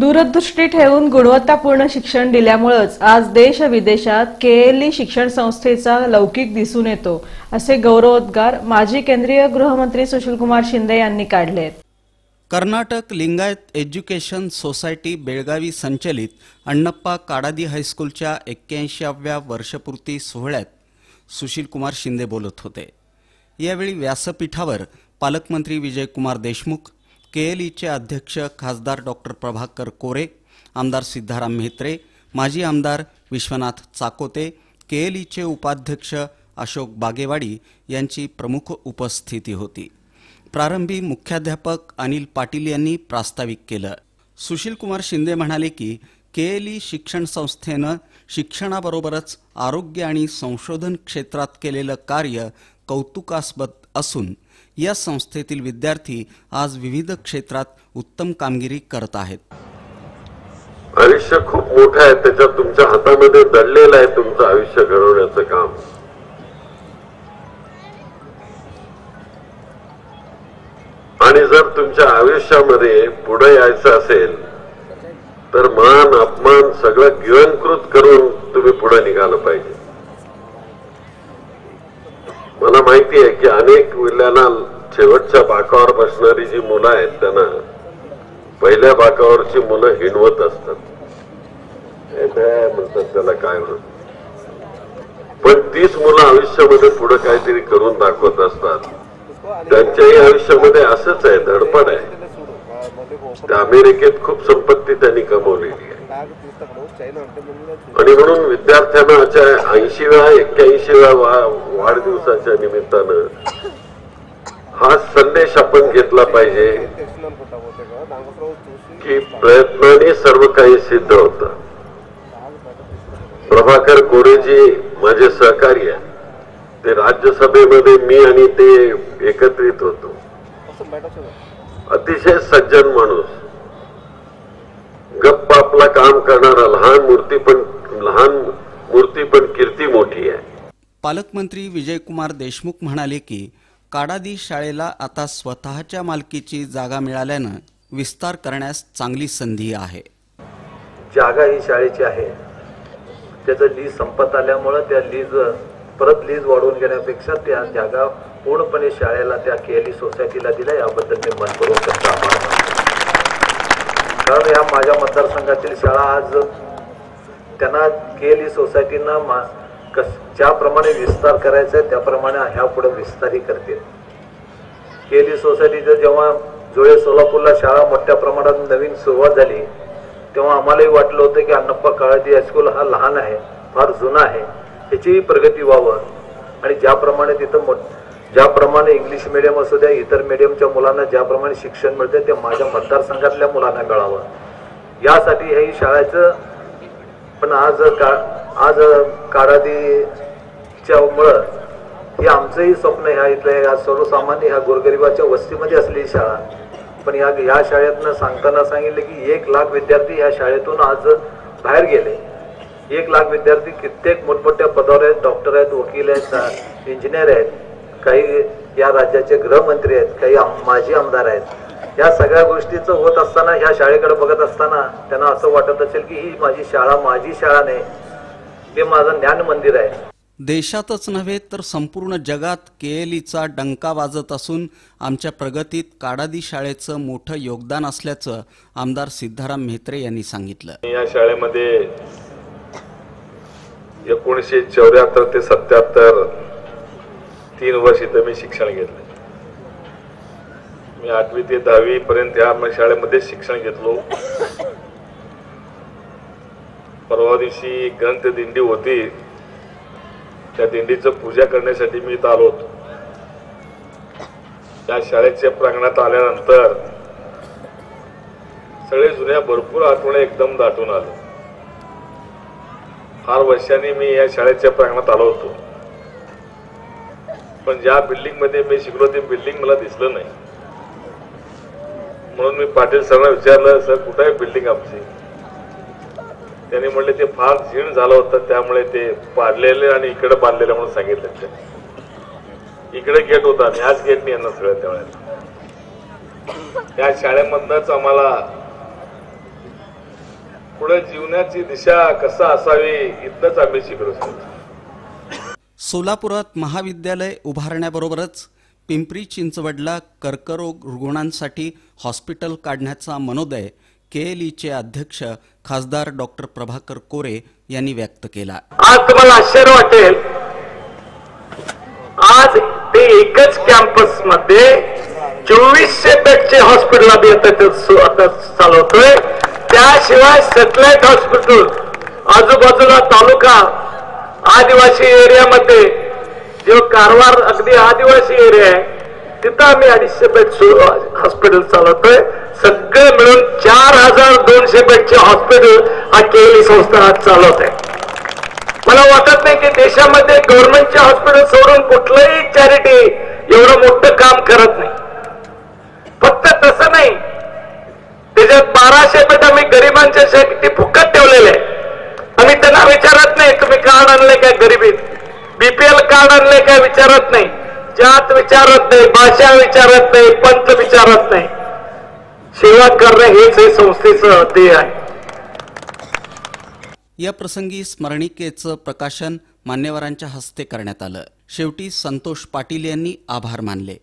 दूरदृष्टी ठेवून गुणवत्तापूर्ण शिक्षण दिल्यामुळेच आज देश विदेशात केएलई शिक्षण संस्थेचा लौकिक दिसून येतो असे गौरवोद्गार माजी केंद्रीय गृहमंत्री सुशीलकुमार शिंदे यांनी काढले आहेत कर्नाटक लिंगायत एज्युकेशन सोसायटी बेळगावी संचलित अण्णप्पा काडादी हायस्कूलच्या एक्क्याऐंशीव्या वर्षपूर्ती सोहळ्यात सुशीलकुमार शिंदे बोलत होते. यावेळी व्यासपीठावर पालकमंत्री विजयकुमार देशमुख केएलईचे अध्यक्ष खासदार डॉक्टर प्रभाकर कोरे आमदार सिद्धाराम म्हेत्रे माजी आमदार विश्वनाथ चाकोते केएलईचे उपाध्यक्ष अशोक बागेवाडी यांची प्रमुख उपस्थिती होती. प्रारंभी मुख्याध्यापक अनिल पाटील यांनी प्रास्ताविक केलं. सुशीलकुमार शिंदे म्हणाले की केएलई शिक्षण संस्थेनं शिक्षणाबरोबरच आरोग्य आणि संशोधन क्षेत्रात केलेलं कार्य कौतुकास्पद असून या संस्थेतील विद्यार्थी आज विविध क्षेत्रात उत्तम कामगिरी करत आहेत. आयुष्य खूप मोठं आहे. त्याच्यात तुमच्या हातामध्ये दडलेलं आहे तुमचं आयुष्य घडवण्याचं काम. आणि जर तुमच्या आयुष्यामध्ये पुढे यायचं असेल तर मान अपमान सगळं गिळंकृत करून तुम्ही पुढे निघालं पाहिजे. मला माहिती आहे की अनेक विल्यांना शेवटच्या बाकावर बसणारी जी मुलं आहेत त्यांना पहिल्या बाकावरची मुलं हिणवत असतात. म्हणतात त्याला? काय म्हणत पण तीच मुलं आयुष्यामध्ये पुढे काहीतरी करून दाखवत असतात. त्यांच्याही आयुष्यामध्ये असंच आहे धडपड आहे. त्या अमेरिकेत खूप संपत्ती त्यांनी कमवलेली आहे आणि म्हणून विद्यार्थ्यांना ऐंशीव्या एक्क्याऐंशीव्या वाढदिवसाच्या निमित्तानं हा संदेश आपण घेतला पाहिजे की प्रयत्नाने सर्व काही सिद्ध होत. प्रभाकर कोरेजी माझे सहकारी आहे ते राज्यसभेमध्ये मी आणि ते एकत्रित होतो. अतिशय सज्जन माणूस. आपला काम करणारा लहान मूर्ती पण लहान मूर्ती पण कीर्ती मोठी आहे. पालकमंत्री विजयकुमार देशमुख म्हणाले की काडादी शाळेला आता स्वतःच्या मालकीची जागा मिळाल्यानं विस्तार करण्यास चांगली संधी आहे. जागा ही शाळेची आहे. त्याचं लीज संपत आल्यामुळं त्या लीज परत लीज वाढवून घेण्यापेक्षा त्या जागा पूर्णपणे शाळेला त्या केली सोसायटीला दिल्या याबद्दल मी मनपूर्वक कारण या माझ्या मतदारसंघातील शाळा आज त्यांना केली सोसायटीना मा कस ज्याप्रमाणे विस्तार करायचा आहे त्याप्रमाणे ह्या पुढे विस्तारही करतील केली सोसायटीचं जेव्हा जुळे सोलापूरला शाळा मोठ्या प्रमाणात नवीन सुरुवात झाली तेव्हा आम्हालाही वाटलं होतं की अण्णप्पा काळाजी हायस्कूल हा लहान आहे फार जुना आहे त्याचीही प्रगती व्हावं. आणि ज्याप्रमाणे तिथं मोठ ज्याप्रमाणे इंग्लिश मिडियम असू द्या इतर मिडियमच्या मुलांना ज्याप्रमाणे शिक्षण मिळते ते माझ्या मतदारसंघातल्या मुलांना मिळावं. यासाठी हे शाळेचं पण आज का आज कारादीच्या मुळं हे आमचंही स्वप्न ह्या इथलं या सर्वसामान्य ह्या गोरगरिबाच्या वस्तीमध्ये असलेली शाळा. पण या या शाळेतनं सांगताना सांगितलं की एक लाख विद्यार्थी या शाळेतून आज बाहेर गेले. एक लाख विद्यार्थी कित्येक मोठमोठ्या पदावर आहेत डॉक्टर आहेत वकील आहेत इंजिनियर आहेत. काही या राज्याचे गृहमंत्री आहेत काही माजी आमदार आहेत. या सगळ्या गोष्टीचं होत असताना ह्या शाळेकडे बघत असताना त्यांना असं वाटत असेल की ही माझी शाळा माझी शाळा नाही. हे माझं ज्ञान मंदिर आहे. देशातच नव्हे तर संपूर्ण जगात केएलईचा डंका वाजत असून आमच्या प्रगतीत काडादी शाळेचं मोठं योगदान असल्याचं आमदार सिद्धाराम म्हेत्रे यांनी सांगितलं. या शाळेमध्ये एकोणीसशे चौऱ्याहत्तर ते सत्याहत्तर तीन वर्ष इथं मी शिक्षण घेतलं. मी आठवी ते दहावी पर्यंत या शाळेमध्ये शिक्षण घेतलो. परवा दिवशी ग्रंथ दिंडी होती. त्या दिंडीचं पूजा करण्यासाठी मी इथं आलो होतो. त्या शाळेच्या प्रांगणात आल्यानंतर सगळे जुन्या भरपूर आठवड्या एकदम दाटून आलो फार वर्षांनी मी या शाळेच्या प्रांगणात आलो होतो. पण ज्या बिल्डिंगमध्ये मी शिकलो ते बिल्डिंग मला दिसलं नाही. म्हणून मी पाटील सरांना विचारलं सर कुठं आहे बिल्डिंग आमची? त्यांनी म्हणले ते फार झीण झालं होतं त्यामुळे ते पाडलेले आणि इकडे बांधलेले म्हणून सांगितलं ते. इकडे गेट होता आणि ह्याच गेटने यांना सगळं त्यावेळेला. त्या शाळेमधनच आम्हाला पुढे जीवनाची दिशा कसा असावी इथनंच आम्ही शिकलो. सर सोलापुरात महाविद्यालय उभारण्याबरोबरच पिंपरी चिंचवडला कर्करोग रुग्णांसाठी हॉस्पिटल काढण्याचा मनोदय केएलईचे अध्यक्ष खासदार डॉक्टर प्रभाकर कोरे यांनी व्यक्त केला. आज तुम्हाला आश्चर्य वाटेल. आज ते एकच कॅम्पसमध्ये चोवीसशे बेडचे हॉस्पिटल आम्ही आता चालवतोय. त्याशिवाय सॅटेलाइट हॉस्पिटल आजूबाजूला तालुका आदिवासी एरियामध्ये जो कारवार अगदी आदिवासी एरिया आहे तिथं आम्ही अडीचशे बेड हॉस्पिटल चालवतोय. सगळे मिळून चार हजार दोनशे बेडचे हॉस्पिटल हा केली संस्था आज चालवत आहे मला वाटत नाही की देशामध्ये गव्हर्नमेंटचे हॉस्पिटल सोडून कुठलंही चॅरिटी एवढं मोठं काम करत नाही. फक्त तसं नाही. त्याच्यात बाराशे बेड आम्ही गरिबांच्या गरिबांच्यासाठी फुकट ठेवलेले आहे आम्ही त्यांना विचारत नाही तुम्ही कार्ड आणले काय गरिबीत बीपीएल कार्ड आणले काय विचारत नाही. जात विचारत नाही भाषा विचारत नाही पंच विचारत नाही. सेवा करणं हेच हे संस्थेचं ध्येय आहे. या प्रसंगी स्मरणिकेचं प्रकाशन मान्यवरांच्या हस्ते करण्यात आलं. शेवटी संतोष पाटील यांनी आभार मानले.